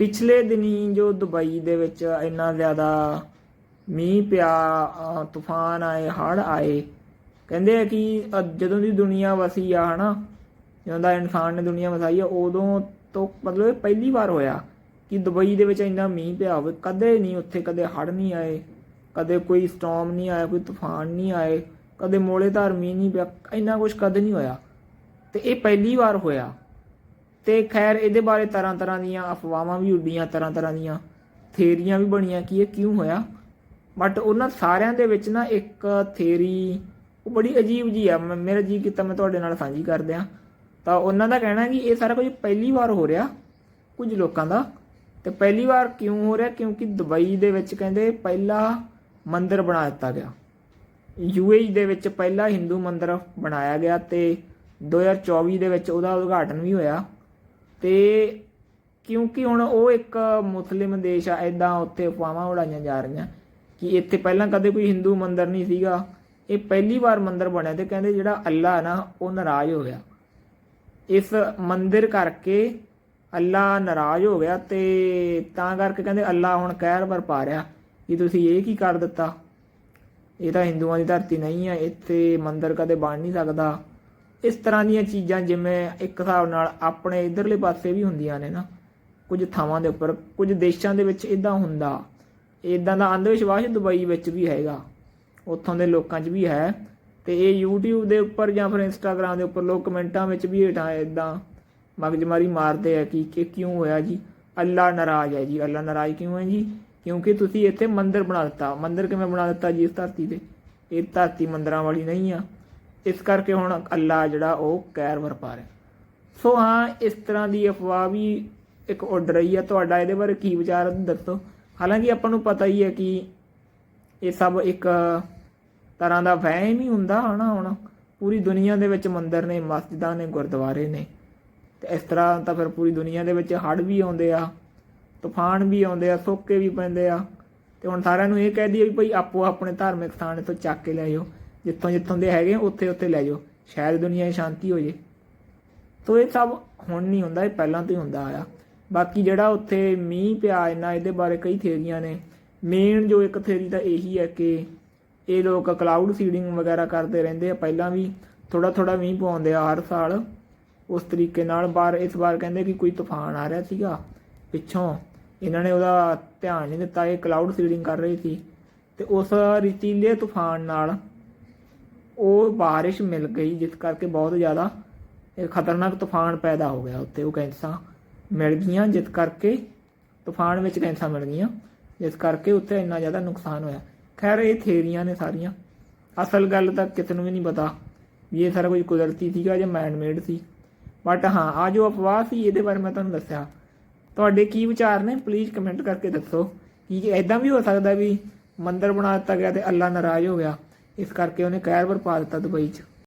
ਪਿਛਲੇ ਦਿਨੀ ਜੋ ਦੁਬਈ ਦੇ ਵਿੱਚ ਇੰਨਾ ਜ਼ਿਆਦਾ ਮੀਂਹ ਪਿਆ ਤੂਫਾਨ ਆਏ, ਹੜ੍ਹ ਆਏ, ਕਹਿੰਦੇ ਆ ਕਿ ਜਦੋਂ ਦੀ ਦੁਨੀਆ ਵਸੀ ਆ, ਹਨਾ, ਜਦੋਂ ਦਾ ਇਨਸਾਨ ਨੇ ਦੁਨੀਆ ਵਸਾਈ ਆ, ਉਦੋਂ ਤੋਂ ਮਤਲਬ ਇਹ ਪਹਿਲੀ ਵਾਰ ਹੋਇਆ ਕਿ ਦੁਬਈ ਦੇ ਵਿੱਚ ਇੰਨਾ ਮੀਂਹ ਪਿਆ ਹੋਵੇ। ਕਦੇ ਨਹੀਂ ਉੱਥੇ ਕਦੇ ਹੜ੍ਹ ਨਹੀਂ ਆਏ, ਕਦੇ ਕੋਈ ਸਟਾਰਮ ਨਹੀਂ ਆਇਆ, ਕੋਈ ਤੂਫਾਨ ਨਹੀਂ ਆਏ, ਕਦੇ ਮੋੜੇਧਾਰ ਮੀਂਹ ਨਹੀਂ ਪਿਆ, ਇੰਨਾ ਕੁਝ ਕਦੇ ਨਹੀਂ ਹੋਇਆ। ਤੇ ਇਹ ਪਹਿਲੀ ਵਾਰ ਹੋਇਆ। ਤੇ ਖੈਰ ਇਹਦੇ ਬਾਰੇ ਤਰ੍ਹਾਂ ਤਰ੍ਹਾਂ ਦੀਆਂ ਅਫਵਾਹਾਂ ਵੀ ਉੱਡੀਆਂ, ਤਰ੍ਹਾਂ ਤਰ੍ਹਾਂ ਦੀਆਂ ਥੇਰੀਆਂ ਵੀ ਬਣੀਆਂ ਕਿ ਇਹ ਕਿਉਂ ਹੋਇਆ। ਬਟ ਉਹਨਾਂ ਸਾਰਿਆਂ ਦੇ ਵਿੱਚ ਨਾ ਇੱਕ ਥੇਰੀ ਉਹ ਬੜੀ ਅਜੀਬ ਜੀ ਆ। ਮ- ਮੇਰਾ ਜੀ ਕੀਤਾ, ਮੈਂ ਤੁਹਾਡੇ ਨਾਲ ਸਾਂਝੀ ਕਰ ਦਿਆਂ ਤਾਂ ਉਹਨਾਂ ਦਾ ਕਹਿਣਾ ਕਿ ਇਹ ਸਾਰਾ ਕੁਝ ਪਹਿਲੀ ਵਾਰ ਹੋ ਰਿਹਾ ਕੁਝ ਲੋਕਾਂ ਦਾ। ਤੇ ਪਹਿਲੀ ਵਾਰ ਕਿਉਂ ਹੋ ਰਿਹਾ? ਕਿਉਂਕਿ ਦੁਬਈ ਦੇ ਵਿੱਚ ਕਹਿੰਦੇ ਪਹਿਲਾ ਮੰਦਿਰ ਬਣਾ ਦਿੱਤਾ ਗਿਆ। ਯੂਏਈ ਦੇ ਵਿੱਚ ਪਹਿਲਾ ਹਿੰਦੂ ਮੰਦਿਰ ਬਣਾਇਆ ਗਿਆ ਤੇ 2024 ਦੇ ਵਿੱਚ ਉਹਦਾ ਉਦਘਾਟਨ ਵੀ ਹੋਇਆ। ਤੇ ਕਿਉਂਕਿ ਹੁਣ ਉਹ ਇੱਕ ਮੁਸਲਿਮ ਦੇਸ਼ ਆ ਐਦਾਂ ਉੱਥੇ ਅਫਵਾਹਾਂ ਉਡਾਈਆਂ ਜਾ ਰਹੀਆਂ ਕਿ ਇੱਥੇ ਪਹਿਲਾਂ ਕਦੇ ਕੋਈ ਹਿੰਦੂ ਮੰਦਰ ਨਹੀਂ ਸੀਗਾ। ਇਹ ਪਹਿਲੀ ਵਾਰ ਮੰਦਰ ਬਣਿਆ ਤੇ ਕਹਿੰਦੇ ਜਿਹੜਾ ਅੱਲਾ ਨਾ, ਉਹ ਨਾਰਾਜ਼ ਹੋ ਗਿਆ। ਇਸ ਮੰਦਰ ਕਰਕੇ ਅੱਲਾ ਨਾਰਾਜ਼ ਹੋ ਗਿਆ ਤੇ ਤਾਂ ਕਰਕੇ ਕਹਿੰਦੇ ਅੱਲਾ ਹੁਣ ਕਹਿਰ ਵਰਪਾ ਰਿਹਾ ਕਿ ਤੁਸੀਂ ਇਹ ਕੀ ਕਰ ਦਿੱਤਾ? ਇਹ ਤਾਂ ਹਿੰਦੂਆਂ ਦੀ ਧਰਤੀ ਨਹੀਂ ਹੈ ਇੱਥੇ ਮੰਦਰ ਕਦੇ ਬਣ ਨਹੀਂ ਸਕਦਾ। ਇਸ ਤਰ੍ਹਾਂ ਦੀਆਂ ਚੀਜ਼ਾਂ ਜਿਵੇਂ ਇੱਕ ਹਿਸਾਬ ਨਾਲ ਆਪਣੇ ਇਧਰਲੇ ਪਾਸੇ ਵੀ ਹੁੰਦੀਆਂ ਨੇ ਨਾ, ਕੁਝ ਥਾਵਾਂ ਦੇ ਉੱਪਰ, ਕੁਝ ਦੇਸ਼ਾਂ ਦੇ ਵਿੱਚ ਇਦਾਂ ਹੁੰਦਾ। ਇਦਾਂ ਦਾ ਅੰਧ ਵਿਸ਼ਵਾਸ ਦੁਬਈ ਵਿੱਚ ਵੀ ਹੈਗਾ। ਉੱਥੋਂ ਦੇ ਲੋਕਾਂ 'ਚ ਵੀ ਹੈ ਤੇ ਇਹ YouTube ਦੇ ਉੱਪਰ ਜਾਂ ਫਿਰ Instagram ਦੇ ਉੱਪਰ ਲੋਕ ਕਮੈਂਟਾਂ ਵਿੱਚ ਵੀ ਹੇਠਾਂ ਇਦਾਂ ਮਗਜਮਾਰੀ ਮਾਰਦੇ ਆ ਕਿ ਕਿ ਕਿਉਂ ਹੋਇਆ ਜੀ? ਅੱਲਾ ਨਾਰਾਜ਼ ਹੈ ਜੀ। ਅੱਲਾ ਨਾਰਾਜ਼ ਕਿਉਂ ਹੈ ਜੀ? ਕਿਉਂਕਿ ਤੁਸੀਂ ਇੱਥੇ ਮੰਦਿਰ ਬਣਾ ਦਿੱਤਾ। ਮੰਦਿਰ ਕਿਵੇਂ ਬਣਾ ਦਿੱਤਾ ਜੀ ਇਸ ਧਰਤੀ ਤੇ? ਇਹ ਧਰਤੀ ਮੰਦਰਾਂ ਵਾਲੀ ਨਹੀਂ ਆ। ਇਸ ਕਰਕੇ ਹੁਣ ਅੱਲਾ ਜਿਹੜਾ ਉਹ ਕਹਿਰ ਵਰਪਾ ਰਿਹਾ। ਸੋ ਹਾਂ, ਇਸ ਤਰ੍ਹਾਂ ਦੀ ਅਫਵਾਹ ਵੀ ਇੱਕ ਉੱਡ ਰਹੀ ਹੈ ਤੁਹਾਡਾ ਇਹਦੇ ਬਾਰੇ ਕੀ ਵਿਚਾਰ ਦੱਸੋ। ਹਾਲਾਂਕਿ ਆਪਾਂ ਨੂੰ ਪਤਾ ਹੀ ਹੈ ਕਿ ਇਹ ਸਭ ਇੱਕ ਤਰ੍ਹਾਂ ਦਾ ਵਹਿਮ ਹੀ ਹੁੰਦਾ ਹਨਾ ਹੁਣ। ਪੂਰੀ ਦੁਨੀਆ ਦੇ ਵਿੱਚ ਮੰਦਰ ਨੇ, ਮਸਜਿਦਾਂ ਨੇ, ਗੁਰਦੁਆਰੇ ਨੇ। ਤੇ ਇਸ ਤਰ੍ਹਾਂ ਤਾਂ ਫਿਰ ਪੂਰੀ ਦੁਨੀਆ ਦੇ ਵਿੱਚ ਹੜ੍ਹ ਵੀ ਆਉਂਦੇ ਆ, ਤੂਫਾਨ ਵੀ ਆਉਂਦੇ ਆ, ਸੋਕੇ ਵੀ ਪੈਂਦੇ ਆ। ਤੇ ਹੁਣ ਸਾਰਿਆਂ ਨੂੰ ਇਹ ਕਹਿ ਦਈਏ ਵੀ ਭਾਈ ਆਪੋ ਆਪਣੇ ਧਾਰਮਿਕ ਸਥਾਨ ਇੱਥੋਂ ਚੱਕ ਕੇ ਲੈ ਜਾਓ ਜਿੱਥੋਂ ਜਿੱਥੋਂ ਦੇ ਹੈਗੇ, ਉੱਥੇ ਉੱਥੇ ਲੈ ਜਾਓ। ਸ਼ਾਇਦ ਦੁਨੀਆ 'ਚ ਸ਼ਾਂਤੀ ਹੋ ਜੇ। ਤੋ ਇਹ ਸਭ ਹੁਣ ਨਹੀਂ ਹੁੰਦਾ, ਇਹ ਪਹਿਲਾਂ ਤੋਂ ਹੀ ਹੁੰਦਾ ਆਇਆ। ਬਾਕੀ ਜਿਹੜਾ ਉੱਥੇ ਮੀਂਹ ਪਿਆ ਇਹਨਾਂ ਇਹਦੇ ਬਾਰੇ ਕਈ ਥੇਰੀਆਂ ਨੇ। ਮੇਨ ਜੋ ਇੱਕ ਥੇਰੀ ਤਾਂ ਇਹੀ ਹੈ ਕਿ ਇਹ ਲੋਕ ਕਲਾਊਡ ਸੀਡਿੰਗ ਵਗੈਰਾ ਕਰਦੇ ਰਹਿੰਦੇ ਆ। ਪਹਿਲਾਂ ਵੀ ਥੋੜਾ ਥੋੜਾ ਮੀਂਹ ਪਵਾਉਂਦੇ ਆ ਹਰ ਸਾਲ। ਉਸ ਤਰੀਕੇ ਨਾਲ ਬਾਰ ਇਸ ਵਾਰ ਕਹਿੰਦੇ ਕਿ ਕੋਈ ਤੂਫਾਨ ਆ ਰਿਹਾ ਸੀਗਾ ਪਿੱਛੋਂ। ਇਹਨਾਂ ਨੇ ਉਹਦਾ ਧਿਆਨ ਨਹੀਂ ਦਿੱਤਾ, ਇਹ ਕਲਾਊਡ ਸੀਡਿੰਗ ਕਰ ਰਹੀ ਸੀ। ਤੇ ਉਸ ਰਤੀਲੇ ਤੂਫਾਨ ਨਾਲ ਉਹ ਬਾਰਿਸ਼ ਮਿਲ ਗਈ, ਜਿਸ ਕਰਕੇ ਬਹੁਤ ਜ਼ਿਆਦਾ ਇਹ ਖਤਰਨਾਕ ਤੂਫਾਨ ਪੈਦਾ ਹੋ ਗਿਆ ਉੱਥੇ ਉਹ ਕੈਂਸਾਂ ਮਿਲ ਗਈਆਂ, ਜਿਸ ਕਰਕੇ ਤੂਫਾਨ ਵਿੱਚ ਕੈਂਸਾਂ ਮਿਲ ਗਈਆਂ, ਜਿਸ ਕਰਕੇ ਉੱਥੇ ਇੰਨਾ ਜ਼ਿਆਦਾ ਨੁਕਸਾਨ ਹੋਇਆ। ਖੈਰ, ਇਹ ਥੇਰੀਆਂ ਨੇ ਸਾਰੀਆਂ। ਅਸਲ ਗੱਲ ਤਾਂ ਕਿਸੇ ਨੂੰ ਵੀ ਨਹੀਂ ਪਤਾ ਵੀ ਇਹ ਸਾਰਾ ਕੁਝ ਕੁਦਰਤੀ ਸੀਗਾ ਜਾਂ ਮੈਨ ਮੇਡ ਸੀ। ਬਟ ਹਾਂ ਆ ਜੋ ਅਫਵਾਹ ਸੀ, ਇਹਦੇ ਬਾਰੇ ਮੈਂ ਤੁਹਾਨੂੰ ਦੱਸਿਆ। ਤੁਹਾਡੇ ਕੀ ਵਿਚਾਰ ਨੇ? ਪਲੀਜ਼ ਕਮੈਂਟ ਕਰਕੇ ਦੱਸੋ। ਕਿ ਐਦਾਂ ਵੀ ਹੋ ਸਕਦਾ ਵੀ ਮੰਦਰ ਬਣਾ ਦਿੱਤਾ ਗਿਆ ਤੇ ਅੱਲਾ ਨਾਰਾਜ਼ ਹੋ ਗਿਆ? ਇਸ ਕਰਕੇ ਉਹਨੇ ਕਹਿਰ ਵਰਪਾ ਦਿੱਤਾ ਦੁਬਈ 'ਚ।